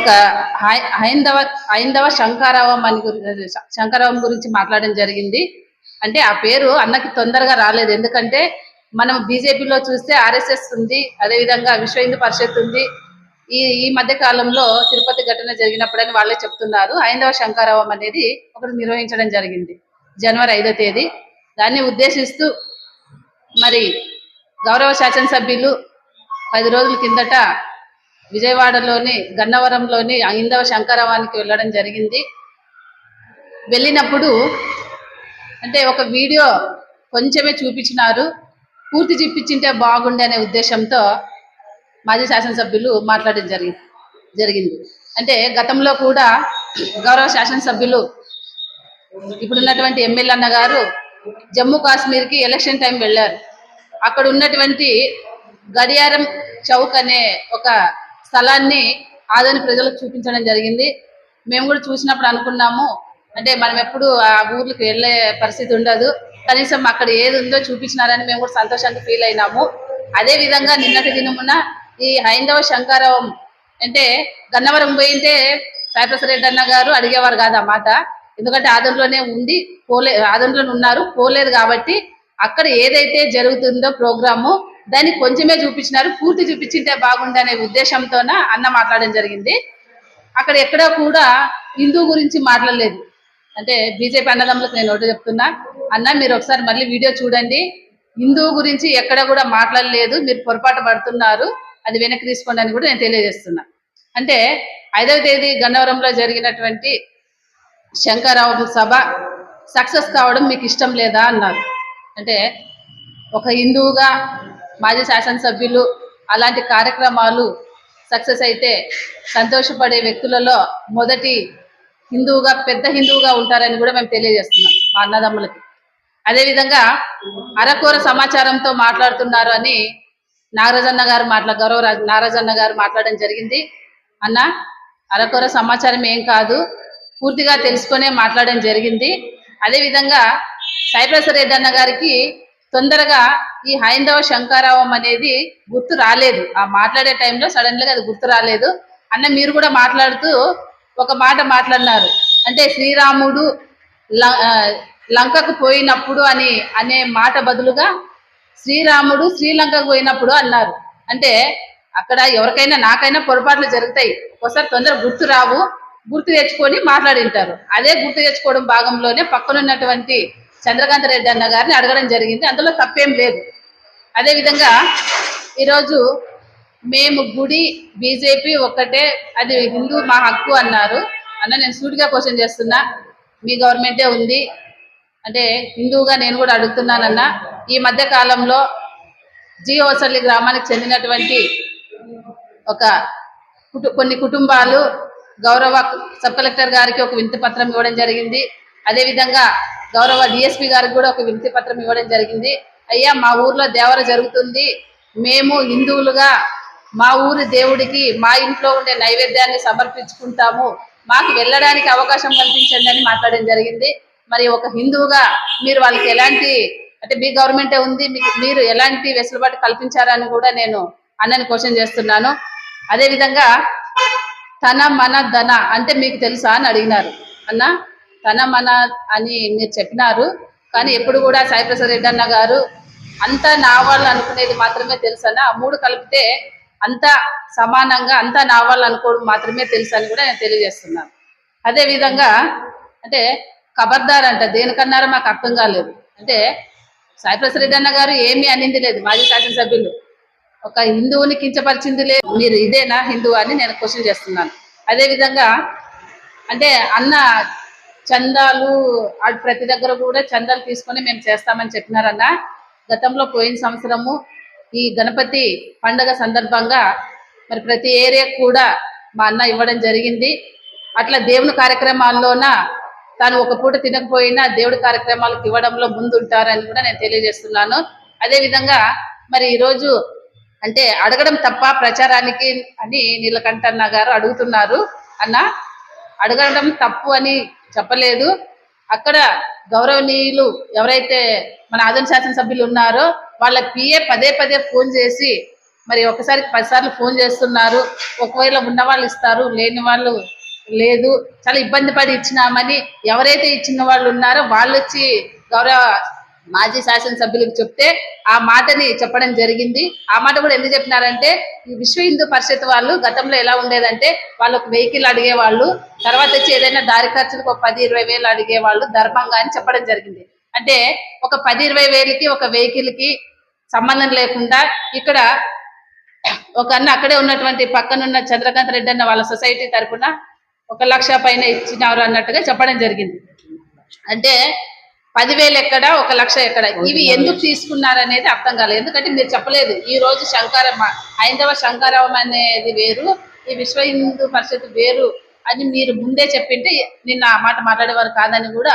ఒక హైందవ హైందవ శంకారావం అని గురించి శంకారావం గురించి మాట్లాడడం జరిగింది. అంటే ఆ పేరు అన్నకి తొందరగా రాలేదు. ఎందుకంటే మనం బీజేపీలో చూస్తే ఆర్ఎస్ఎస్ ఉంది అదేవిధంగా విశ్వ హిందూ పరిషత్ ఉంది. ఈ ఈ మధ్య కాలంలో తిరుపతి ఘటన జరిగినప్పుడని వాళ్ళే చెప్తున్నారు. హైందవ శంకారావం అనేది ఒకటి నిర్వహించడం జరిగింది జనవరి ఐదో తేదీ. దాన్ని ఉద్దేశిస్తూ మరి గౌరవ శాసనసభ్యులు పది రోజుల కిందట విజయవాడలోని గన్నవరంలోని హైందవ శంకరవానికి వెళ్ళడం జరిగింది. వెళ్ళినప్పుడు అంటే ఒక వీడియో కొంచెమే చూపించినారు. పూర్తి చూపించింటే బాగుండే అనే ఉద్దేశంతో మాజీ శాసనసభ్యులు మాట్లాడడం జరిగింది జరిగింది. అంటే గతంలో కూడా గౌరవ శాసనసభ్యులు ఇప్పుడున్నటువంటి ఎమ్మెల్యే అన్నగారు జమ్మూ కాశ్మీర్కి ఎలక్షన్ టైం వెళ్ళారు. అక్కడ ఉన్నటువంటి గడియారం చౌక్ అనే ఒక స్థలాన్ని ఆదని ప్రజలకు చూపించడం జరిగింది. మేము కూడా చూసినప్పుడు అనుకున్నాము. అంటే మనం ఎప్పుడు ఆ ఊర్లకు వెళ్ళే పరిస్థితి ఉండదు. కనీసం అక్కడ ఏది ఉందో చూపించినారని మేము కూడా సంతోషంగా ఫీల్ అయినాము. అదే విధంగా నిన్నటి దినమున ఈ హైందవ శంకరం అంటే గన్నవరం పోయింటే సాయిప్రసాద్ రెడ్డి అన్న గారు అడిగేవారు కాదు ఆ మాట. ఎందుకంటే ఆదంలోనే ఉండి పోలే ఆదంలోనే ఉన్నారు పోలేదు కాబట్టి అక్కడ ఏదైతే జరుగుతుందో ప్రోగ్రాము దాన్ని కొంచెమే చూపించినారు. పూర్తి చూపించింటే బాగుండనే అనే ఉద్దేశంతోన అన్న మాట్లాడడం జరిగింది. అక్కడ ఎక్కడ కూడా హిందూ గురించి మాట్లాడలేదు. అంటే బీజేపీ అన్నదమ్ములకు నేను ఒకటి చెప్తున్నా. అన్న మీరు ఒకసారి మళ్ళీ వీడియో చూడండి. హిందూ గురించి ఎక్కడ కూడా మాట్లాడలేదు. మీరు పొరపాటు పడుతున్నారు. అది వెనక్కి తీసుకోండి అని కూడా నేను తెలియజేస్తున్నా. అంటే ఐదవ తేదీ గన్నవరంలో జరిగినటువంటి శంకరరావు సభ సక్సెస్ కావడం మీకు ఇష్టం లేదా అన్నారు. అంటే ఒక హిందువుగా మాజీ శాసనసభ్యులు అలాంటి కార్యక్రమాలు సక్సెస్ అయితే సంతోషపడే వ్యక్తులలో మొదటి హిందువుగా పెద్ద హిందువుగా ఉంటారని కూడా మేము తెలియజేస్తున్నాం మా అన్నదమ్ములకి. అదేవిధంగా అరకూర సమాచారంతో మాట్లాడుతున్నారు అని నాగరాజన్న గారు మాట్లా గౌరవ నాగరాజన్న గారు మాట్లాడడం జరిగింది. అన్న అరకొర సమాచారం ఏం కాదు పూర్తిగా తెలుసుకునే మాట్లాడడం జరిగింది. అదేవిధంగా సాయిప్రసాద్ రెడ్డి అన్న గారికి తొందరగా ఈ హైందవ శంకారావం అనేది గుర్తు రాలేదు. ఆ మాట్లాడే టైంలో సడన్గా అది గుర్తు రాలేదు. అన్న మీరు కూడా మాట్లాడుతూ ఒక మాట మాట్లాడినారు. అంటే శ్రీరాముడు ల- లంకకు పోయినప్పుడు అని అనే మాట బదులుగా శ్రీరాముడు శ్రీలంకకు పోయినప్పుడు అన్నారు. అంటే అక్కడ ఎవరికైనా నాకైనా పొరపాట్లు జరుగుతాయి. ఒకసారి తొందర గుర్తు రావు. గుర్తు తెచ్చుకొని మాట్లాడింటారు. అదే గుర్తు తెచ్చుకోవడం భాగంలోనే పక్కనున్నటువంటి చంద్రకాంత రెడ్డి అన్న గారిని అడగడం జరిగింది. అందులో తప్పేం లేదు. అదేవిధంగా ఈరోజు మేము గుడి బీజేపీ ఒక్కటే అది హిందూ మా హక్కు అన్నారు. అన్న నేను సూటిగా క్వశ్చన్ చేస్తున్నా. మీ గవర్నమెంటే ఉంది. అంటే హిందువుగా నేను కూడా అడుగుతున్నానన్న. ఈ మధ్య కాలంలో జీ గ్రామానికి చెందినటువంటి ఒక కుటు- కొన్ని కుటుంబాలు గౌరవ సబ్ కలెక్టర్ గారికి ఒక వింత పత్రం ఇవ్వడం జరిగింది. అదేవిధంగా గౌరవ డిఎస్పి గారికి కూడా ఒక వినతి పత్రం ఇవ్వడం జరిగింది. అయ్యా మా ఊర్లో దేవర జరుగుతుంది. మేము హిందువులుగా మా ఊరి దేవుడికి మా ఇంట్లో ఉండే నైవేద్యాన్ని సమర్పించుకుంటాము. మాకు వెళ్ళడానికి అవకాశం కల్పించండి అని మాట్లాడడం జరిగింది. మరి ఒక హిందువుగా మీరు వాళ్ళకి ఎలాంటి అంటే మీ గవర్నమెంటే ఉంది మీకు మీరు ఎలాంటి వెసులుబాటు కల్పించారని కూడా నేను అన్నని క్వశ్చన్ చేస్తున్నాను. అదే విధంగా తన మన ధన అంటే మీకు తెలుసా అని అడిగినారు. అన్న తన మన అని మీరు చెప్పినారు. కానీ ఎప్పుడు కూడా సాయిప్రసాద్ రెడ్డి అన్న గారు అంతా నా వాళ్ళు అనుకునేది మాత్రమే తెలుసు అన్న ఆ మూడు కలిపితే అంతా సమానంగా అంతా నా వాళ్ళు అనుకోవడం మాత్రమే తెలుసు అని కూడా నేను తెలియజేస్తున్నాను. అదే విధంగా అంటే ఖబర్దార్ అంట దేనికన్నారో మాకు అర్థం కాలేదు. అంటే సాయిప్రసాద్ రెడ్డి అన్న గారు ఏమీ అనింది లేదు మాజీ శాసనసభ్యులు. ఒక హిందువుని కించపరిచింది లేదు. మీరు ఇదేనా హిందువు అని నేను క్వశ్చన్ చేస్తున్నాను. అదే విధంగా అంటే అన్న చందాలు ప్రతి దగ్గర కూడా చందాలు తీసుకొని మేము చేస్తామని చెప్పినారన్న. గతంలో పోయిన సంవత్సరము ఈ గణపతి పండగ సందర్భంగా మరి ప్రతి ఏరియాకు కూడా మా అన్న ఇవ్వడం జరిగింది. అట్లా దేవుని కార్యక్రమాల్లోన తాను ఒక పూట తినకపోయినా దేవుడి కార్యక్రమాలకు ఇవ్వడంలో ముందుంటారని కూడా నేను తెలియజేస్తున్నాను. అదే విధంగా మరి ఈరోజు అంటే అడగడం తప్ప ప్రచారానికి అని నీలకంఠన్న గారు అడుగుతున్నారు. అన్న అడగడం తప్పు అని చెప్పలేదు. అక్కడ గౌరవనీయులు ఎవరైతే మన ఆదరణ శాసనసభ్యులు ఉన్నారో వాళ్ళ పిఏ పదే పదే ఫోన్ చేసి మరి ఒకసారి పదిసార్లు ఫోన్ చేస్తున్నారు. ఒకవేళ ఉన్న వాళ్ళు ఇస్తారు లేని వాళ్ళు లేదు. చాలా ఇబ్బంది పడి ఇచ్చినామని ఎవరైతే ఇచ్చిన వాళ్ళు ఉన్నారో వాళ్ళు వచ్చి గౌరవ మాజీ శాసనసభ్యులకు చెప్తే ఆ మాటని చెప్పడం జరిగింది. ఆ మాట కూడా ఎందుకు చెప్పినారంటే ఈ విశ్వ హిందూ పరిషత్ వాళ్ళు గతంలో ఎలా ఉండేదంటే వాళ్ళు వెహికల్ అడిగేవాళ్ళు తర్వాత వచ్చి ఏదైనా దారి ఖర్చులకు ఒక పది ఇరవై వేలు అడిగేవాళ్ళు ధర్మంగా అని చెప్పడం జరిగింది. అంటే ఒక పది ఇరవై వేలకి ఒక వెహికల్కి సంబంధం లేకుండా ఇక్కడ ఒక అన్న అక్కడే ఉన్నటువంటి పక్కనున్న చంద్రకాంత్ రెడ్డి అన్న వాళ్ళ సొసైటీ తరపున ఒక లక్ష పైన ఇచ్చినారు అన్నట్టుగా చెప్పడం జరిగింది. అంటే పదివేలు ఎక్కడ ఒక లక్ష ఎక్కడ. ఇవి ఎందుకు తీసుకున్నారు అనేది అర్థం కాలేదు. ఎందుకంటే మీరు చెప్పలేదు ఈ రోజు శంకరమ్మ హైందవ శంకరవం అనేది వేరు ఈ విశ్వ హిందూ పరిషత్ వేరు అని మీరు ముందే చెప్పింటే నిన్న ఆ మాట మాట్లాడేవారు కాదని కూడా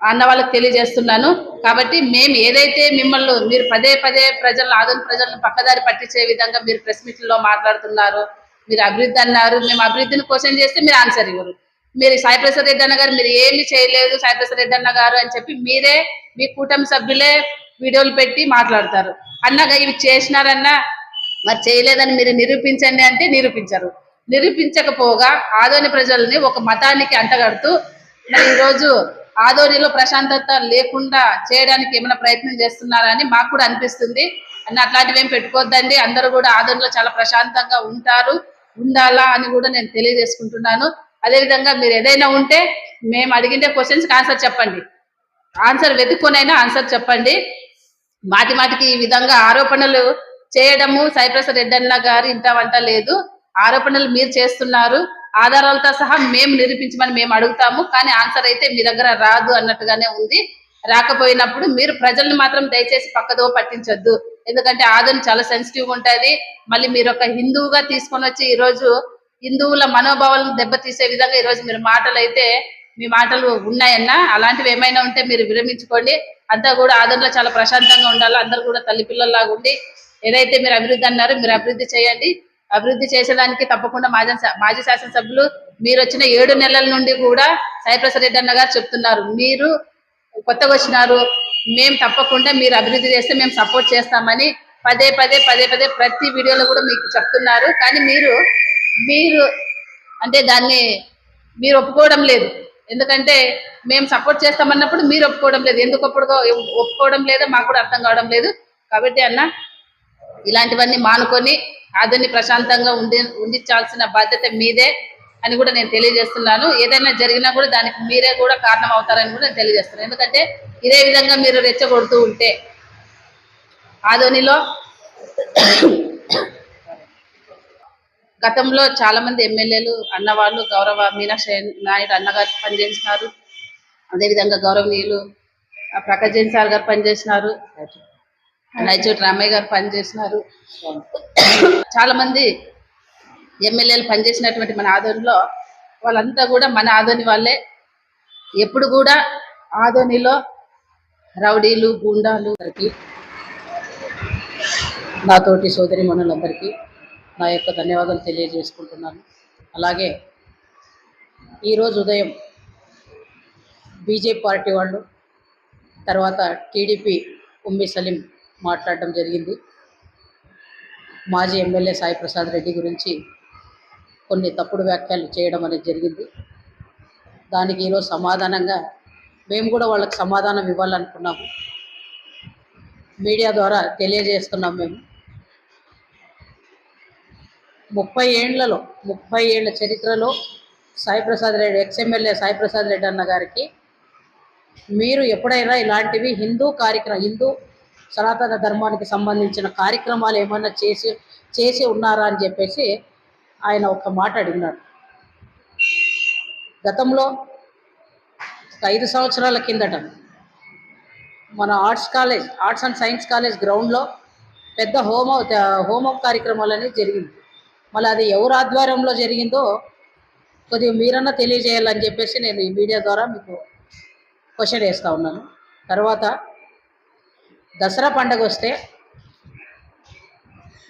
అన్న వాళ్ళకి తెలియజేస్తున్నాను. కాబట్టి మేము ఏదైతే మిమ్మల్ని మీరు పదే పదే ప్రజలను ఆదరణ ప్రజలను పక్కదారి పట్టించే విధంగా మీరు ప్రెస్ మీట్లో మాట్లాడుతున్నారు మీరు అభివృద్ధి అన్నారు మేము అభివృద్ధిని క్వశ్చన్ చేస్తే మీరు ఆన్సర్ ఇవ్వరు. మీరు సాయిప్రసాద్ రెడ్డి అన్న గారు మీరు ఏమి చేయలేదు సాయిప్రసాద్ రెడ్డి అన్న గారు అని చెప్పి మీరే మీ కూటమి సభ్యులే వీడియోలు పెట్టి మాట్లాడతారు. అన్నగా ఇవి చేసినారన్నా మరి చేయలేదని మీరు నిరూపించండి అంటే నిరూపించరు. నిరూపించకపోగా ఆదోని ప్రజల్ని ఒక మతానికి అంటగడుతూ మరి ఈరోజు ఆదోనిలో ప్రశాంతత లేకుండా చేయడానికి ఏమైనా ప్రయత్నం చేస్తున్నారని మాకు కూడా అనిపిస్తుంది. అన్న అట్లాంటివి ఏం పెట్టుకోవద్దండి. అందరూ కూడా ఆదోనిలో చాలా ప్రశాంతంగా ఉంటారు. ఉండాలా అని కూడా నేను తెలియజేసుకుంటున్నాను. అదేవిధంగా మీరు ఏదైనా ఉంటే మేము అడిగితే క్వశ్చన్స్కి ఆన్సర్ చెప్పండి. ఆన్సర్ వెతుక్కొనైనా ఆన్సర్ చెప్పండి. మాటి మాటికి ఈ విధంగా ఆరోపణలు చేయడము సాయిప్రసాద్ రెడ్డన్న గారు ఇంత వంట లేదు. ఆరోపణలు మీరు చేస్తున్నారు. ఆధారాలతో సహా మేము నిరూపించమని మేము అడుగుతాము. కానీ ఆన్సర్ అయితే మీ దగ్గర రాదు అన్నట్టుగానే ఉంది. రాకపోయినప్పుడు మీరు ప్రజల్ని మాత్రం దయచేసి పక్కదో పట్టించొద్దు. ఎందుకంటే ఆదరణ చాలా సెన్సిటివ్ ఉంటుంది. మళ్ళీ మీరు ఒక హిందువుగా తీసుకొని వచ్చి ఈరోజు హిందువుల మనోభావాలను దెబ్బతీసే విధంగా ఈ రోజు మీరు మాటలు అయితే మీ మాటలు ఉన్నాయన్నా అలాంటివి ఏమైనా ఉంటే మీరు విరమించుకోండి. అంతా కూడా ఆదరణలో చాలా ప్రశాంతంగా ఉండాలి. అందరూ కూడా తల్లి పిల్లల్లాగా ఉండి ఏదైతే మీరు అభివృద్ధి అన్నారో మీరు అభివృద్ధి చేయండి. అభివృద్ధి చేసేదానికి తప్పకుండా మాజీ మాజీ శాసనసభ్యులు మీరు వచ్చిన ఏడు నెలల నుండి కూడా సాయిప్రసాద్ రెడ్డి అన్న గారు చెప్తున్నారు. మీరు కొత్తగా వచ్చినారు. మేము తప్పకుండా మీరు అభివృద్ధి చేస్తే మేము సపోర్ట్ చేస్తామని పదే పదే పదే పదే ప్రతి వీడియోలో కూడా మీకు చెప్తున్నారు. కానీ మీరు మీరు అంటే దాన్ని మీరు ఒప్పుకోవడం లేదు. ఎందుకంటే మేము సపోర్ట్ చేస్తామన్నప్పుడు మీరు ఒప్పుకోవడం లేదు. ఎందుకు ఒప్పుకో ఒప్పుకోవడం లేదో మాకు కూడా అర్థం కావడం లేదు. కాబట్టి అన్న ఇలాంటివన్నీ మానుకొని ఆదోని ప్రశాంతంగా ఉండి ఉండించాల్సిన బాధ్యత మీదే అని కూడా నేను తెలియజేస్తున్నాను. ఏదైనా జరిగినా కూడా దానికి మీరే కూడా కారణం అవుతారని కూడా నేను తెలియజేస్తున్నాను. ఎందుకంటే ఇదే విధంగా మీరు రెచ్చగొడుతూ ఉంటే ఆధోనిలో గతంలో చాలా మంది ఎమ్మెల్యేలు అన్నవాళ్ళు గౌరవ మీనాక్షి నాయుడు అన్నగారు పనిచేసినారు. అదేవిధంగా గౌరవనీయులు ప్రకాశ్ జైన్ సార్ గారు పనిచేసినారు. రాయచోటి రామయ్య గారు పనిచేసినారు. చాలా మంది ఎమ్మెల్యేలు పనిచేసినటువంటి మన ఆదోనిలో వాళ్ళంతా కూడా మన ఆదోని వాళ్ళే. ఎప్పుడు కూడా ఆదోనిలో రౌడీలు గూండాలు అందరికీ నాతోటి సోదరి మనులందరికీ నా యొక్క ధన్యవాదాలు తెలియజేసుకుంటున్నాను. అలాగే ఈరోజు ఉదయం బీజేపీ పార్టీ వాళ్ళు తర్వాత టీడీపీ ఉమ్మి సలీం మాట్లాడడం జరిగింది. మాజీ ఎమ్మెల్యే సాయి ప్రసాద్ రెడ్డి గురించి కొన్ని తప్పుడు వ్యాఖ్యలు చేయడం అనేది జరిగింది. దానికి ఈరోజు సమాధానంగా మేము కూడా వాళ్ళకి సమాధానం ఇవ్వాలనుకున్నాము. మీడియా ద్వారా తెలియజేస్తున్నాం మేము. ముప్పై ఏండ్లలో ముప్పై ఏళ్ళ చరిత్రలో సాయిప్రసాద్ రెడ్డి ఎక్స్ఎమ్మెల్యే సాయిప్రసాద్ రెడ్డి అన్న గారికి మీరు ఎప్పుడైనా ఇలాంటివి హిందూ కార్యక్రమం హిందూ సనాతన ధర్మానికి సంబంధించిన కార్యక్రమాలు ఏమైనా చేసి చేసి ఉన్నారా అని చెప్పేసి ఆయన ఒక మాట అడిగినాడు. గతంలో ఒక ఐదు సంవత్సరాల కిందట మన arts college arts and science college గ్రౌండ్లో పెద్ద హోమ హోమం కార్యక్రమాలు అనేది జరిగింది. మళ్ళీ అది ఎవరు ఆధ్వర్యంలో జరిగిందో కొద్దిగా మీరన్నా తెలియజేయాలని చెప్పేసి నేను ఈ మీడియా ద్వారా మీకు క్వశ్చన్ వేస్తూ ఉన్నాను. తర్వాత దసరా పండగ వస్తే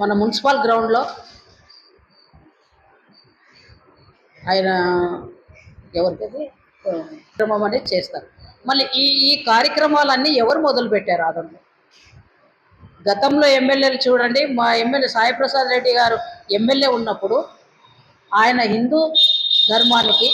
మన మున్సిపల్ గ్రౌండ్లో ఆయన ఎవరికి క్రమం కార్యక్రమం అనేది చేస్తారు. మళ్ళీ ఈ ఈ కార్యక్రమాలన్నీ ఎవరు మొదలు పెట్టారు ఆదంలో గతంలో ఎమ్మెల్యేలు చూడండి మా ఎమ్మెల్యే సాయిప్రసాద్ రెడ్డి గారు ఎమ్మెల్యే ఉన్నప్పుడు ఆయన హిందూ ధర్మానికి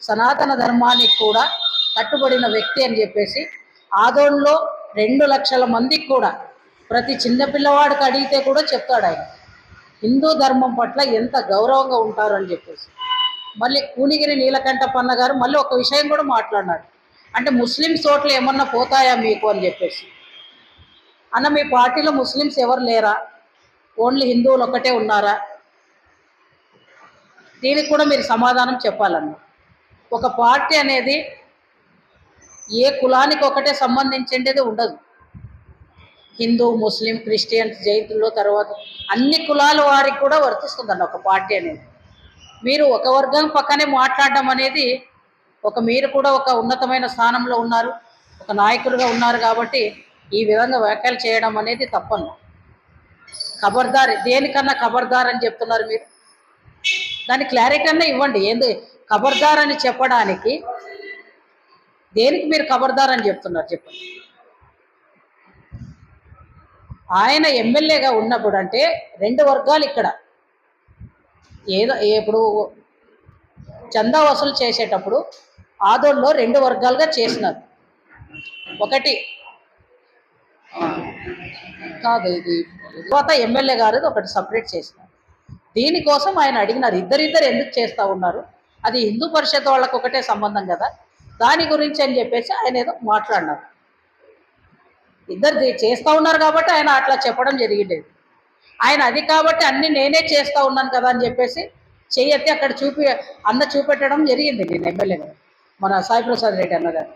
సనాతన ధర్మానికి కూడా కట్టుబడిన వ్యక్తి అని చెప్పేసి ఆదోన్లో రెండు లక్షల మందికి కూడా ప్రతి చిన్న పిల్లవాడికి అడిగితే కూడా చెప్తాడు ఆయన. హిందూ ధర్మం పట్ల ఎంత గౌరవంగా ఉంటారు అని చెప్పేసి. మళ్ళీ కూనిగిరి నీలకంఠపన్న గారు మళ్ళీ ఒక విషయం కూడా మాట్లాడినాడు. అంటే ముస్లిం చోట్ల ఏమన్నా పోతాయా మీకు అని చెప్పేసి. అన్న మీ పార్టీలో ముస్లిమ్స్ ఎవరు లేరా? ఓన్లీ హిందువులు ఒక్కటే ఉన్నారా? దీనికి కూడా మీరు సమాధానం చెప్పాలన్న. ఒక పార్టీ అనేది ఏ కులానికి ఒకటే సంబంధించిండేది ఉండదు. హిందూ ముస్లిం క్రిస్టియన్స్ జైతుల్లో తర్వాత అన్ని కులాల వారికి కూడా వర్తిస్తుందండి ఒక పార్టీ అనేది. మీరు ఒక వర్గం పక్కనే మాట్లాడడం అనేది ఒక మీరు కూడా ఒక ఉన్నతమైన స్థానంలో ఉన్నారు ఒక నాయకులుగా ఉన్నారు కాబట్టి ఈ విధంగా వ్యాఖ్యలు చేయడం అనేది తప్పను. ఖబర్దార్ దేనికన్నా ఖబర్దార్ అని చెప్తున్నారు మీరు? దాని క్లారిటీ అన్నా ఇవ్వండి. ఏంది? ఖబర్దార్ అని చెప్పడానికి దేనికి మీరు ఖబర్దార్ అని చెప్తున్నారు చెప్పండి. ఆయన ఎమ్మెల్యేగా ఉన్నప్పుడు అంటే రెండు వర్గాలు ఇక్కడ. ఏదో ఇప్పుడు చందా వసూలు చేసేటప్పుడు ఆదోళ్ళలో రెండు వర్గాలుగా చేసినారు. ఒకటి కాదు ఇది తర్వాత ఎమ్మెల్యే గారు ఒకటి సపరేట్ చేసినారు. దీనికోసం ఆయన అడిగినారు ఇద్దరిద్దరు ఎందుకు చేస్తూ ఉన్నారు? అది హిందూ పరిషత్ వాళ్ళకు ఒకటే సంబంధం కదా? దాని గురించి అని చెప్పేసి ఆయన ఏదో మాట్లాడినారు. ఇద్దరు చేస్తూ ఉన్నారు కాబట్టి ఆయన అట్లా చెప్పడం జరిగిండేది ఆయన అది కాబట్టి అన్ని నేనే చేస్తూ ఉన్నాను కదా అని చెప్పేసి చెయ్యెత్తి అక్కడ చూపి అన్న చూపెట్టడం జరిగింది నేను ఎమ్మెల్యేగా మన సాయి ప్రసాద్ రెడ్డి అన్నగారు.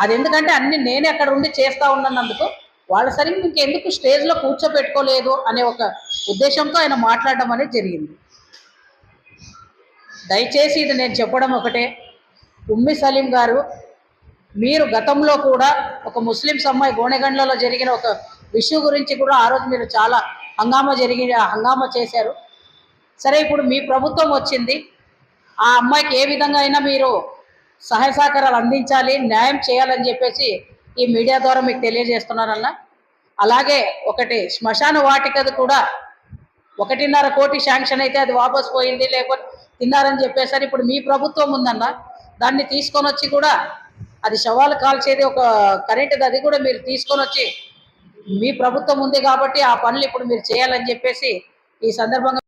అది ఎందుకంటే అన్ని నేనే అక్కడ ఉండి చేస్తూ ఉన్నందుకు వాళ్ళ సరిగ్గా ఇంకెందుకు స్టేజ్లో కూర్చోపెట్టుకోలేదు అనే ఒక ఉద్దేశంతో ఆయన మాట్లాడడం అనేది జరిగింది. దయచేసి ఇది నేను చెప్పడం ఒకటే. ఉమ్మి సలీం గారు మీరు గతంలో కూడా ఒక ముస్లిమ్స్ అమ్మాయి గోనెగండ్లలో జరిగిన ఒక విషయం గురించి కూడా ఆ రోజు మీరు చాలా హంగామా జరిగి హంగామా చేశారు. సరే ఇప్పుడు మీ ప్రభుత్వం వచ్చింది. ఆ అమ్మాయికి ఏ విధంగా అయినా మీరు సహాయ సహకారాలు అందించాలి న్యాయం చేయాలని చెప్పేసి ఈ మీడియా ద్వారా మీకు తెలియజేస్తున్నారన్న అలాగే ఒకటి శ్మశాన వాటికది కూడా ఒకటిన్నర కోటి శాంక్షన్ అయితే అది వాపస్ పోయింది లేకపోతే తిన్నారని చెప్పేసరి ఇప్పుడు మీ ప్రభుత్వం ఉందన్న దాన్ని తీసుకొని వచ్చి కూడా అది శవాలు కాల్చేది ఒక కరెంటుది అది కూడా మీరు తీసుకొని వచ్చి మీ ప్రభుత్వం ఉంది కాబట్టి ఆ పనులు ఇప్పుడు మీరు చేయాలని చెప్పేసి ఈ సందర్భంగా